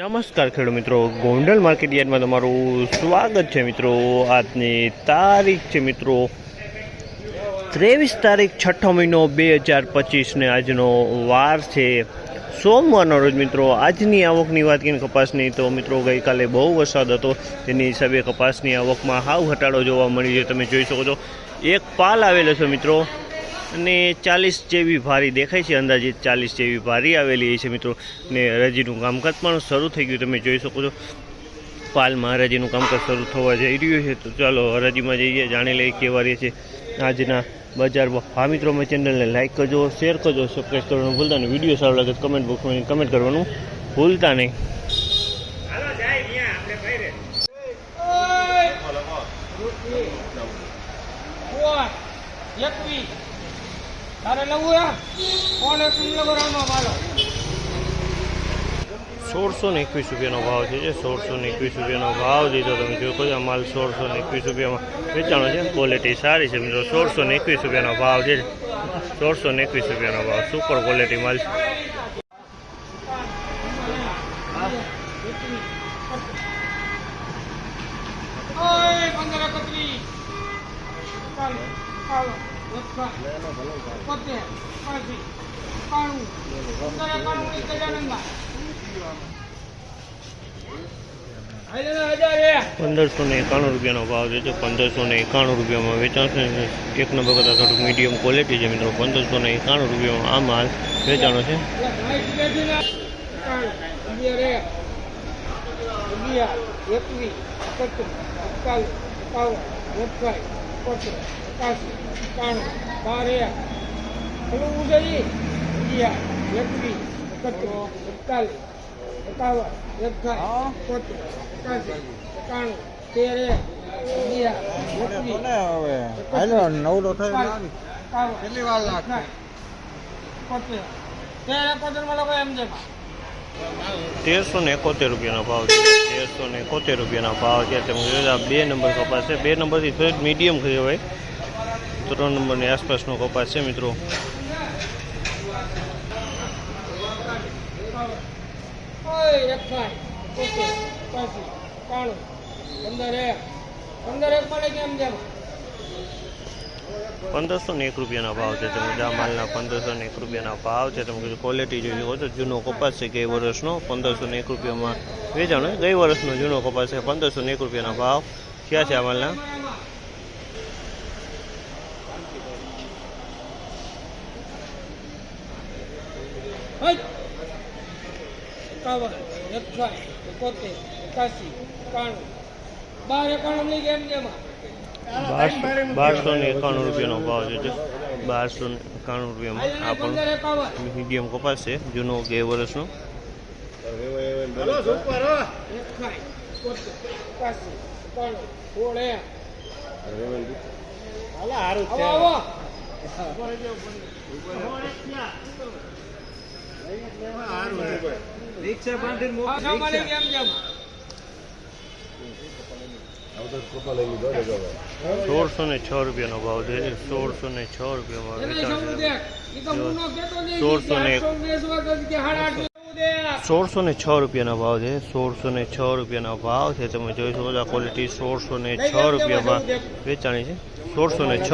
નમસ્કાર ખેડૂત મિત્રો. ગોંડલ માર્કેટ યાર્ડમાં તમારું સ્વાગત છે મિત્રો. આજની તારીખ છે મિત્રો ત્રેવીસ તારીખ છઠ્ઠો મહિનો બે હજાર પચીસને આજનો વાર છે. સોમવારનો રોજ મિત્રો આજની આવકની વાત કરીને કપાસની, તો મિત્રો ગઈકાલે બહુ વરસાદ હતો. તેની હિસાબે કપાસની આવકમાં હાવ ઘટાડો જોવા મળી છે. તમે જોઈ શકો છો. એક પાલ આવેલો છે મિત્રો. અને ચાલીસ જેવી ભારી દેખાય છે, અંદાજિત ચાલીસ જેવી ભારી આવેલી છે મિત્રો. ને હરાજીનું કામકાજ પણ શરૂ થઈ ગયું, તમે જોઈ શકો છો. પાલ મહારાજીનું કામકાજ શરૂ થવા જઈ રહ્યું છે. તો ચાલો, હરાજીમાં જઈએ, જાણી લઈએ કેવા રહે છે આજના બજારમાં. હા મિત્રો મેં ચેનલને લાઈક કરજો શેર કરજો સબસ્ક્રાઈબ કરવાનું ભૂલતા નહીં વીડિયો સારો લાગે કમેન્ટ બોક્સમાં કમેન્ટ કરવાનું ભૂલતા નહીં. એકવી સોળસો ને એકવીસ રૂપિયાનો ભાવ છે જે સોળસો ને એકવીસ રૂપિયાનો ભાવ દીધો તમે જો કહો આ માલ સોળસો ને એકવીસ રૂપિયામાં વેચાણો છે. ક્વોલિટી સારી છે મિત્રો સોળસો ને એકવીસ રૂપિયાનો ભાવ છે. સોળસો ને એકવીસ રૂપિયાનો ભાવ સુપર ક્વોલિટી માલ છે. પંદર એકત્રીસ. ચાલો ચાલો પોતે પાછી એકાણું ની ગજાનંદા હાલે ને હજાર એ પંદરસો ને એકાણું રૂપિયાનો ભાવ છે જો પંદરસો ને એકાણું રૂપિયામાં વેચાણ છે એક નંબર કરતાં થોડુંક મીડિયમ ક્વોલિટી છે મિત્રો. પંદરસો ને એકાણું રૂપિયામાં આ માલ વેચાણો છે. એકવીસ એકત્રીસ અડતાલીસ એકાવન અઠાવીસ પચાસ એકાસી એકાણું બાર એક પેલું ઉજળી ઉડિયા એકવીસ એકત્રીસ એકતાલીસ એકાવન અઠાવીસ પચાસ એકાસી એકાણું તેર એક નવડો થયો કેટલી વાર? પચાસ તેર એકોતેરમાં લોકો એમ છે તેરસો ને એકોતેર રૂપિયાનો ભાવ છે. તેરસો ને એકોતેર રૂપિયાના ભાવ છે. તમે જોયું આ બે નંબર કપાસ છે. બે નંબરથી થોડીક મીડિયમ કહેવાય ત્રણ નંબરની આસપાસનો કપાસ છે મિત્રો. પંદર એક. પંદર કેમ જેમ? પંદરસો ને એક રૂપિયાના ભાવ છે તમે આ માલના પંદરસો ને એક રૂપિયાના ભાવ છે. તમે ક્વોલિટી જોઈ શકો છો જૂનો કપાસ છે ગઈ વર્ષનો. પંદરસો ને એક રૂપિયામાં વેચાણ ગઈ વર્ષનો જૂનો કપાસ છે પંદરસો ને એક રૂપિયાના ભાવ ક્યાં છે આ માલના એકાવન એકાઈ એકોતેર, એકાસી, એકાણું. બાર એકાણું નહીં કેમ જેમાં બારસો ને એકાણું રૂપિયાનો ભાવ છે બારસો ને એકાણું રૂપિયામાં આ પણ મીડિયમ કપાસ છે, જૂનો બે વર્ષનો. રિક્ષા બાંધીને સોળસો ને છ રૂપિયાનો ભાવ છે. સોળસો ને છ રૂપિયામાં વેચાણ સોળસો ને સોળસો ને છ રૂપિયાનો ભાવ છે. સોળસો ને છ રૂપિયાના ભાવ છે. તમે જોઈ શકો છો ક્વોલિટી સોળસો ને છ રૂપિયામાં વેચાણી છે. સોળસો ને છ.